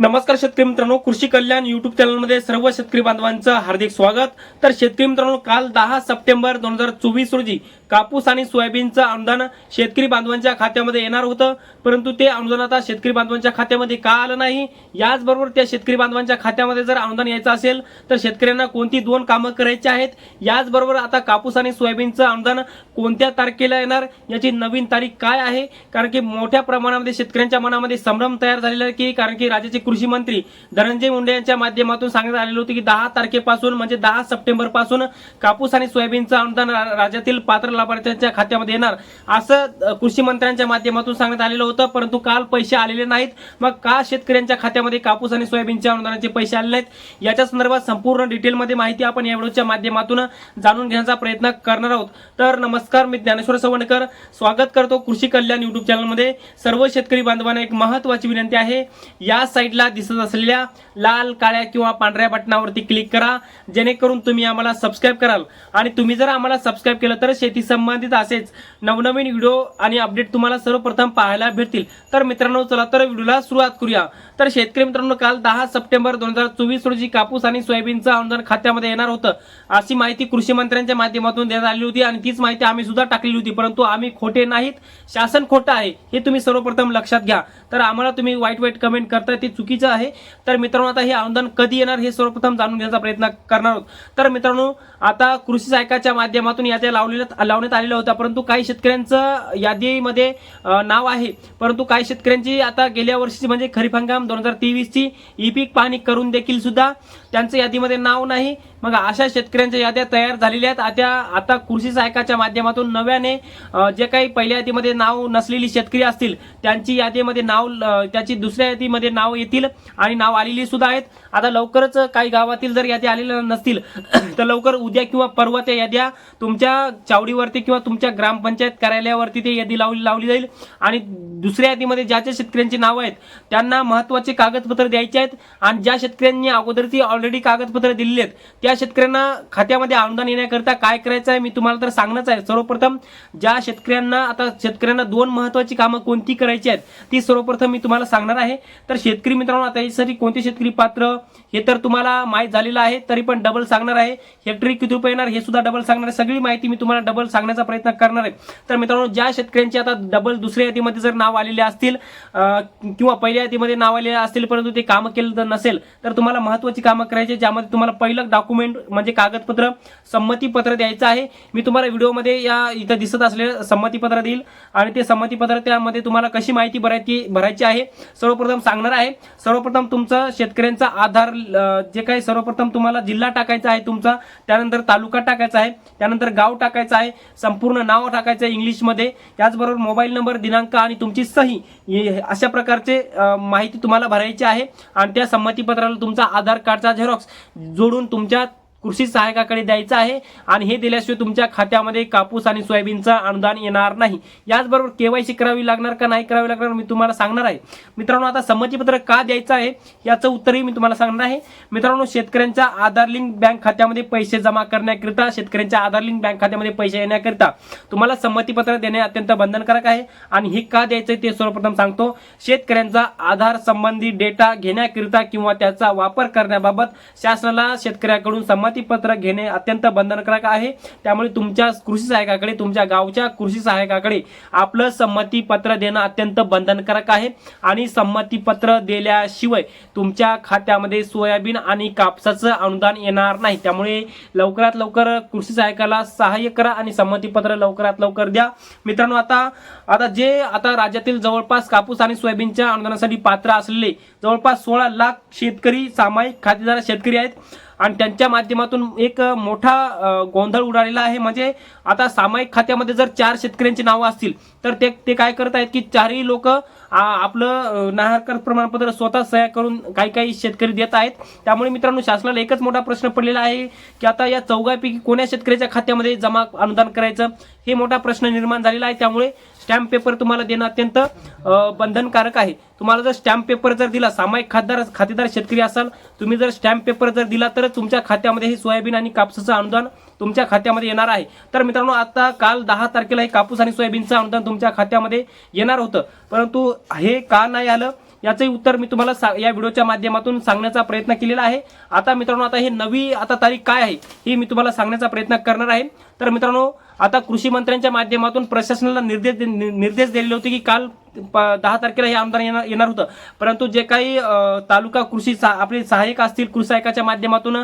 नमस्कार शेतकरी मित्रांनो कृषी कल्याण युट्यूब चॅनलमध्ये सर्व शेतकरी बांधवांचं हार्दिक स्वागत. तर शेतकरी मित्रांनो काल दहा सप्टेंबर दोन हजार चोवीस रोजी कापूस आणि सोयाबीनचं अनुदान शेतकरी बांधवांच्या खात्यामध्ये येणार होतं. परंतु ते अनुदान आता शेतकरी बांधवांच्या खात्यामध्ये का आलं नाही? याचबरोबर त्या शेतकरी बांधवांच्या खात्यामध्ये जर अनुदान यायचं असेल तर शेतकऱ्यांना कोणती दोन कामं करायची आहेत? याचबरोबर आता कापूस आणि सोयाबीनचं अनुदान कोणत्या तारखेला येणार? याची नवीन तारीख काय आहे? कारण की मोठ्या प्रमाणामध्ये शेतकऱ्यांच्या मनामध्ये संभ्रम तयार झालेला आहे की कारण की राज्याचे कृषी मंत्री धनंजय मुंडे यांच्या माध्यमातून सांगण्यात आलेलं होतं की दहा तारखेपासून म्हणजे दहा सप्टेंबरपासून कापूस आणि सोयाबीनचं अनुदान रा- राज्यातील पात्र लाभार्थ्यांच्या खात्यामध्ये येणार. असं कृषी मंत्र्यांच्या माध्यमातून सांगण्यात आलेलं होतं परंतु काल पैसे आलेले नाहीत. मग का शेतकऱ्यांच्या खात्यामध्ये कापूस आणि सोयाबीनच्या अनुदानाचे पैसे आले नाहीत? याच्या संदर्भात संपूर्ण डिटेलमध्ये माहिती आपण या व्हिडिओच्या माध्यमातून जाणून घेण्याचा प्रयत्न करणार आहोत. तर नमस्कार मी ज्ञानेश्वर सवणकर स्वागत करतो कृषी कल्याण युट्यूब चॅनलमध्ये सर्व शेतकरी बांधवांना एक महत्वाची विनंती आहे. या साईडला दिसत असलेल्या लाल काळ्या किंवा पांढऱ्या बटनावरती क्लिक करा. जेणेकरून तुम्ही आम्हाला सबस्क्राईब कराल. आणि तुम्ही जर आम्हाला सबस्क्राईब केलं तर शेती संबंधित असेच नवनवीन व्हिडिओ आणि अपडेट तुम्हाला सर्वप्रथम पाहायला भेटतील. तर मित्रांनो चला तर व्हिडिओला सुरुवात करूया. तर शेतकरी मित्रांनो काल दहा सप्टेंबर दोन हजार चोवीस रोजी कापूस आणि सोयाबीनचं अनुदान खात्यामध्ये येणार होतं. अशी माहिती कृषी मंत्र्यांच्या माध्यमातून देण्यात आली होती आणि तीच माहिती आम्ही सुद्धा टाकलेली होती परंतु आम्ही खोटे नाहीत. शासन खोटं आहे हे तुम्ही सर्वप्रथम लक्षात घ्या. तर आम्हाला तुम्ही वाईट वाईट कमेंट करताय ते चुकीचं आहे. तर मित्रांनो आता हे अनुदान कधी येणार हे सर्वप्रथम जाणून घेण्याचा प्रयत्न करणार आहोत. तर मित्रांनो आता कृषी सहायकाच्या माध्यमातून याच्या लावलेल्या लावण्यात आलेल्या होत्या परंतु काही शेतकऱ्यांचं यादीमध्ये नाव आहे. परंतु काही शेतकऱ्यांची आता गेल्या वर्षीची म्हणजे खरीप हंगाम दोन हजार तेवीसची ई पीक पाहणी करून देखील सुद्धा त्यांचं यादीमध्ये नाव नाही. मग अशा शेतकऱ्यांच्या याद्या तयार झालेल्या आहेत. आता आता कृषी सहायकाच्या माध्यमातून नव्याने जे काही पहिल्या यादीमध्ये नाव नसलेली शेतकरी असतील त्यांची यादीमध्ये नाव त्याची दुसऱ्या यादीमध्ये नाव येतील आणि नाव आलेली सुद्धा आहेत. आता लवकरच काही गावातील जर यादी आलेल्या नसतील तर लवकर उद्या किंवा परवा त्या याद्या तुमच्या चावडीवरती किंवा तुमच्या ग्रामपंचायत कार्यालयावरती ते यादी लावली लावली जाईल. आणि दुसऱ्या यादीमध्ये ज्या ज्या शेतकऱ्यांची नावं आहेत त्यांना महत्त्वाचे कागदपत्र द्यायचे आहेत. आणि ज्या शेतकऱ्यांनी अगोदरची ऑलरेडी कागदपत्र दिलेली आहेत त्या शेतकऱ्यांना खात्यामध्ये अनुदान येण्याकरिता काय करायचं आहे मी तुम्हाला तर सांगणंच आहे. सर्वप्रथम ज्या शेतकऱ्यांना आता शेतकऱ्यांना दोन महत्वाची कामं कोणती करायची आहेत ती सर्वप्रथम मी तुम्हाला सांगणार आहे. तर शेतकरी मित्रांनो आता यासाठी कोणते शेतकरी पात्र हे तर तुम्हाला माहीत झालेलं आहे तरी पण डबल सांगणार आहे. हेक्टरी किती रुपये येणार हे सुद्धा डबल सांगणार आहे. सगळी माहिती मी तुम्हाला डबल सांगण्याचा प्रयत्न करणार आहे. तर मित्रांनो ज्या शेतकऱ्यांची आता डबल दुसऱ्या यादीमध्ये जर नाव आलेले असतील किंवा पहिल्या यादीमध्ये नाव आलेले असतील परंतु ते कामं केलं तर नसेल तर तुम्हाला महत्वाची कामं करायची ज्यामध्ये तुम्हाला पहिलं डॉक्युमेंट म्हणजे कागदपत्र संमतीपत्र द्यायचं आहे. मी तुम्हाला व्हिडिओमध्ये या इथं दिसत असलेलं संमतीपत्र देईल आणि ते संमतीपत्र त्यामध्ये तुम्हाला कशी माहिती भरायची भरायची आहे सर्वप्रथम सांगणार आहे. सर्वप्रथम तुमचं शेतकऱ्यांचा आधार जे काही सर्वप्रथम तुम्हाला जिल्हा टाकायचा आहे तुमचा त्यानंतर तालुका टाकायचा आहे त्यानंतर गाव टाकायचं आहे संपूर्ण नाव टाकायचं आहे इंग्लिशमध्ये. त्याचबरोबर मोबाईल नंबर दिनांक आणि तुमची सही अशा प्रकारचे माहिती तुम्हाला भरायची आहे. आणि त्या संमतीपत्राला तुमचा आधार कार्डचा झेरॉक्स जोडून तुमच्या कृषी सहायकाकडे द्यायचं आहे आणि हे दिल्याशिवाय तुमच्या खात्यामध्ये कापूस आणि सोयाबीनचं अनुदान येणार नाही. याचबरोबर केवायसी करावी लागणार का नाही करावी लागणार मी तुम्हाला सांगणार आहे. मित्रांनो आता संमतीपत्र का द्यायचं आहे याचं उत्तरही मी तुम्हाला सांगणार आहे. मित्रांनो शेतकऱ्यांच्या आधार लिंक बँक खात्यामध्ये पैसे जमा करण्याकरिता शेतकऱ्यांच्या आधार लिंक बँक खात्यामध्ये पैसे येण्याकरिता तुम्हाला संमतीपत्र देणे अत्यंत बंधनकारक आहे. आणि हे का द्यायचं ते सर्वप्रथम सांगतो. शेतकऱ्यांचा आधार संबंधी डेटा घेण्याकरिता किंवा त्याचा वापर करण्याबाबत शासनाला शेतकऱ्याकडून संमतीपत्र घेणे अत्यंत बंधनकारक आहे. त्यामुळे तुमच्या कृषी सहायकाकडे तुमच्या गावच्या कृषी सहायकाकडे आपलं संमतीपत्र देणं अत्यंत बंधनकारक आहे. आणि संमतीपत्र दिल्याशिवाय तुमच्या खात्यामध्ये सोयाबीन आणि कापसाचं अनुदान येणार नाही. त्यामुळे लवकरात लवकर कृषी सहायकाला सहाय्य करा आणि संमतीपत्र लवकरात लवकर द्या. मित्रांनो आता आता जे आता राज्यातील जवळपास कापूस आणि सोयाबीनच्या अनुदानासाठी पात्र असलेले जवळपास सोळा लाख शेतकरी सामायिक खातेदार शेतकरी आहेत. आणि त्यांच्या माध्यमातून एक मोठा गोंधळ उडालेला आहे. म्हणजे आता सामायिक खात्यामध्ये जर चार शेतकऱ्यांची नावं असतील तर ते ते काय करत आहेत की चारही लोक आपलं अ, नाहरकर प्रमाणपत्र स्वतः सह्या करून काही काही शेतकरी देत आहेत. त्यामुळे मित्रांनो शासनाला एकच मोठा प्रश्न पडलेला आहे की आता या चौघापैकी कोण्या शेतकऱ्याच्या खात्यामध्ये जमा अनुदान करायचं? हे मोठा प्रश्न निर्माण झालेला आहे. त्यामुळे स्टॅम्प पेपर तुम्हाला देणं अत्यंत बंधनकारक आहे. तुम्हाला जर स्टॅम्प पेपर जर दिला सामायिक खातेदार खातेदार शेतकरी असाल तुम्ही जर स्टॅम्प पेपर जर दिला तरच तुमच्या खात्यामध्ये हे सोयाबीन आणि कापसाचं अनुदान तुमच्या खात्यामध्ये येणार आहे. तर मित्रांनो आता काल दहा तारखेला हे कापूस आणि सोयाबीनचं अनुदान तुमच्या खात्यामध्ये येणार होतं. परंतु हे का नाही आलं याचंही उत्तर मी तुम्हाला सा- या व्हिडिओच्या माध्यमातून सांगण्याचा प्रयत्न केलेला आहे. आता मित्रांनो आता हे नवी आता तारीख काय आहे ही मी तुम्हाला सांगण्याचा प्रयत्न करणार आहे. तर मित्रांनो आता कृषी मंत्र्यांच्या माध्यमातून प्रशासनाला निर्देश दे- निर्देश दिलेले होते की काल दहा तारखेला हे आमदार येणार येणार होतं. परंतु जे काही तालुका कृषी सा- आपले सहाय्यक असतील कृषी सहायकाच्या माध्यमातून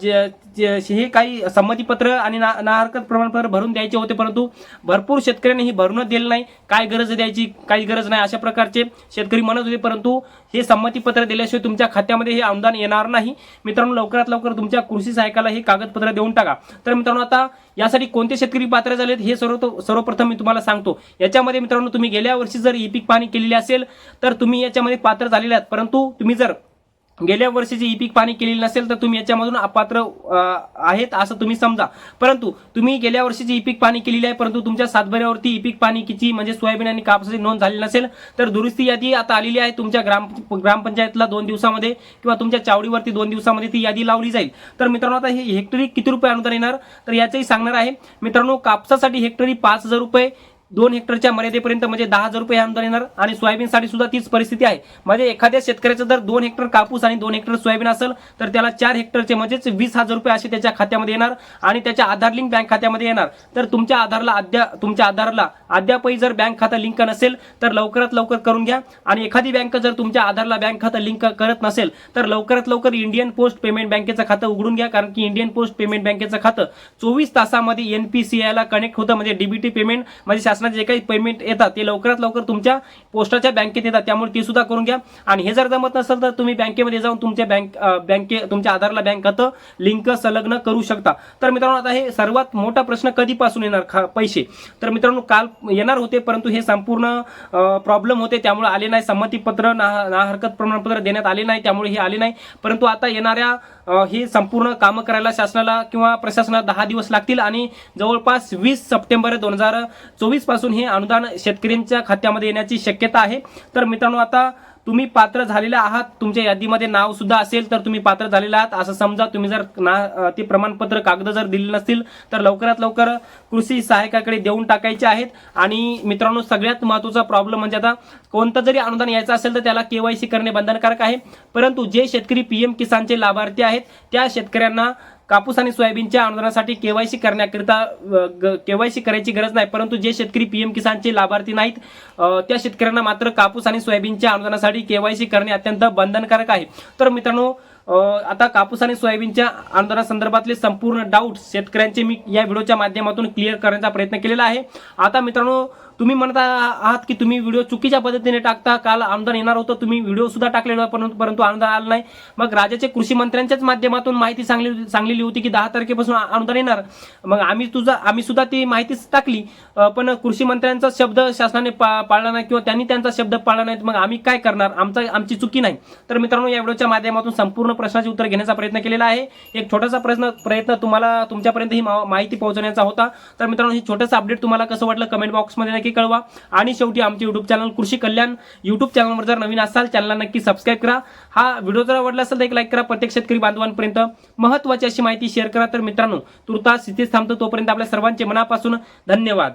जे जे- हे काही संमतीपत्र आणि ना ना हरकत प्रमाणपत्र भरून द्यायचे होते परंतु भरपूर शेतकऱ्यांनी ही भरूनच दिलं नाही. काय गरज द्यायची काही गरज नाही अशा प्रकारचे शेतकरी म्हणत होते परंतु हे संमतीपत्र दिल्याशिवाय तुमच्या खात्यामध्ये हे अनुदान येणार नाही. मित्रांनो लवकरात लवकर तुमच्या कृषी सहायकाला हे कागदपत्र देऊन टाका. तर मित्रांनो आता यासाठी कोणते शेतकरी पात्र झालेत हे सर्व सर्वप्रथम मी तुम्हाला सांगतो. याच्यामध्ये मित्रांनो तुम्ही गेल्या वर्षी जर ई पीक पाणी केलेली असेल तर तुम्ही याच्यामध्ये पात्र झालेले आहात. परंतु तुम्ही जर गेल्या वर्षीची ई पीक पाणी केलेली नसेल तर तुम्ही याच्यामधून अपात्र आहेत असं तुम्ही समजा. परंतु तुम्ही गेल्या वर्षीची ई पीक पाणी केलेली आहे परंतु तुमच्या सातभऱ्यावरती ई पीक पाणीची म्हणजे सोयाबीन आणि कापसाची नोंद झालेली नसेल तर दुरुस्ती यादी आता आलेली आहे. तुमच्या ग्राम ग्रामपंचायतला दोन दिवसामध्ये किंवा तुमच्या चावडीवरती दोन दिवसामध्ये ती यादी लावली जाईल. तर मित्रांनो आता हे हेक्टरी किती रुपये अनुदान येणार? तर याचंही सांगणार आहे. मित्रांनो कापसासाठी हेक्टरी पाच हजार रुपये दोन हेक्टरच्या मर्यादेपर्यंत म्हणजे दहा हजार रुपये हे अनुदान येणार आणि सोयाबीनसाठी सुद्धा तीच परिस्थिती आहे. म्हणजे एखाद्या शेतकऱ्याचं जर दोन हेक्टर कापूस आणि दोन हेक्टर सोयाबीन असेल तर त्याला चार हेक्टरचे म्हणजेच वीस हजार रुपये असे त्याच्या खात्यामध्ये येणार आणि त्याच्या आधार लिंक बँक खात्यामध्ये येणार. तर तुमच्या आधारला अद्या तुमच्या आधारला अद्यापही जर बँक खातं लिंक नसेल तर लवकरात लवकर करून घ्या. आणि एखादी बँक जर तुमच्या आधारला बँक खातं लिंक करत नसेल तर लवकरात लवकर इंडियन पोस्ट पेमेंट बँकेचं खातं उघडून घ्या. कारण की इंडियन पोस्ट पेमेंट बँकेचं खातं चोवीस तासामध्ये एनपीसीआयला कनेक्ट होतं. म्हणजे डीबीटी पेमेंट म्हणजे शासनाचे जे काही पेमेंट येतात ते लवकरात लवकर तुमच्या पोस्टाच्या बँकेत येतात. त्यामुळे ते सुद्धा करून घ्या. आणि हे जर जमत नसेल तर तुम्ही बँकेमध्ये जाऊन तुमच्या बँक बँके तुमच्या आधारला बँक खातं लिंक संलग्न करू शकता. तर मित्रांनो आता हे सर्वात मोठा प्रश्न कधीपासून येणार? खा पैसे. तर मित्रांनो काल येणार होते परंतु हे संपूर्ण प्रॉब्लेम होते. त्यामुळे आले नाही. संमतीपत्र ना ना हरकत प्रमाणपत्र देण्यात आले नाही. त्यामुळे हे आले नाही. परंतु आता येणाऱ्या हे संपूर्ण कामं करायला शासनाला किंवा प्रशासनाला दहा दिवस लागतील. आणि जवळपास वीस सप्टेंबर दोन हजार चोवीस पासून हे अनुदान शेतकऱ्यांच्या खात्यामध्ये येण्याची शक्यता आहे. तर मित्रांनो आता तुम्ही पात्र झालेला आहात. तुमच्या यादीमध्ये नाव सुद्धा असेल तर तुम्ही पात्र झालेला आहात. असं समजा तुम्ही जर ना ते प्रमाणपत्र कागद जर दिले नसतील तर लवकरात लवकर कृषी सहायकाकडे देऊन टाकायचे आहेत. आणि मित्रांनो सगळ्यात महत्त्वाचा प्रॉब्लेम म्हणजे आता कोणतं जरी अनुदान यायचं असेल तर त्याला केवायसी करणे बंधनकारक आहे. परंतु जे शेतकरी पीएम किसानचे लाभार्थी आहेत त्या शेतकऱ्यांना कापूस आणि सोयाबीनच्या अनुदानासाठी केवायसी करण्याकरिता केवायसी करायची गरज नाही परंतु जे शेतकरी पीएम किसानचे लाभार्थी नाहीत त्या शेतकऱ्यांना मात्र कापूस आणि सोयाबीनच्या अनुदानासाठी केवायसी करणे अत्यंत बंधनकारक आहे. तर मित्रांनो आता कापूस आणि सोयाबीनच्या आंदोलनासंदर्भातले संपूर्ण डाऊट शेतकऱ्यांचे मी या व्हिडिओच्या माध्यमातून क्लिअर करण्याचा प्रयत्न केलेला आहे. आता मित्रांनो तुम्ही म्हणत आहात की तुम्ही व्हिडिओ चुकीच्या पद्धतीने टाकता. काल आमदार येणार होतं तुम्ही व्हिडिओ सुद्धा टाकलेला परंतु परंतु आमदार आला नाही. मग राज्याचे कृषी मंत्र्यांच्याच माध्यमातून माहिती सांगली सांगलेली होती की दहा तारखेपासून आ- अनुदान येणार. मग आम्ही तुझा आम्ही सुद्धा ती माहितीच टाकली. पण कृषी मंत्र्यांचा शब्द शासनाने पा- पाळला नाही किंवा त्यांनी त्यांचा शब्द पाळला नाही. मग आम्ही काय करणार? आमचा आमची चुकी नाही. तर मित्रांनो या व्हिडिओच्या माध्यमातून संपूर्ण प्रश्नाचे उत्तर घेण्याचा प्रयत्न केलेला आहे. एक छोटासा प्रश्न प्रयत्न तुम्हाला तुमच्यापर्यंत ही माहिती पोहोचवण्याचा होता. तर मित्रांनो हे छोटंसं अपडेट तुम्हाला कसं वाटलं कमेंट बॉक्समध्ये नक्की कळवा. आणि शेवटी आमचे युट्यूब चॅनल कृषी कल्याण युट्यूब चॅनलवर जर नवीन असाल चॅनलला नक्की सबस्क्राईब करा. हा व्हिडिओ जर आवडला असेल तर एक लाईक करा. प्रत्येक शेतकरी बांधवांपर्यंत महत्त्वाची अशी माहिती शेअर करा. तर मित्रांनो तुर्तास इथेच थांबतो. तोपर्यंत आपल्या सर्वांचे मनापासून धन्यवाद.